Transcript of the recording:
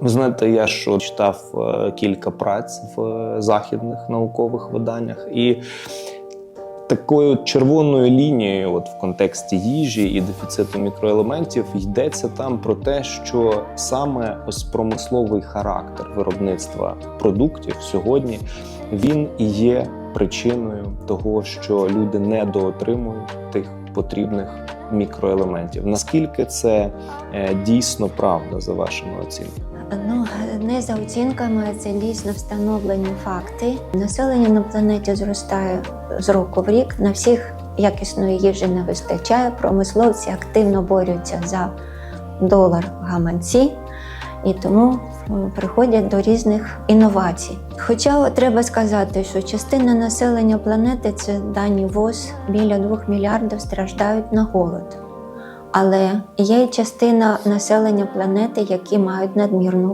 Ви знаєте, я що читав е, кілька праць в е, західних наукових виданнях, і такою червоною лінією, от в контексті їжі і дефіциту мікроелементів, йдеться там про те, що саме ось промисловий характер виробництва продуктів сьогодні він і є причиною того, що люди недоотримують тих потрібних мікроелементів. Наскільки це е, дійсно правда за вашими оцінками? Ну, не за оцінками, це дійсно встановлені факти. Населення на планеті зростає з року в рік. На всіх якісної їжі не вистачає. Промисловці активно борються за долар в гаманці і тому е, приходять до різних інновацій. Хоча треба сказати, що частина населення планети це дані ВОЗ, біля 2 мільярдів страждають на голод. Але є й частина населення планети, які мають надмірну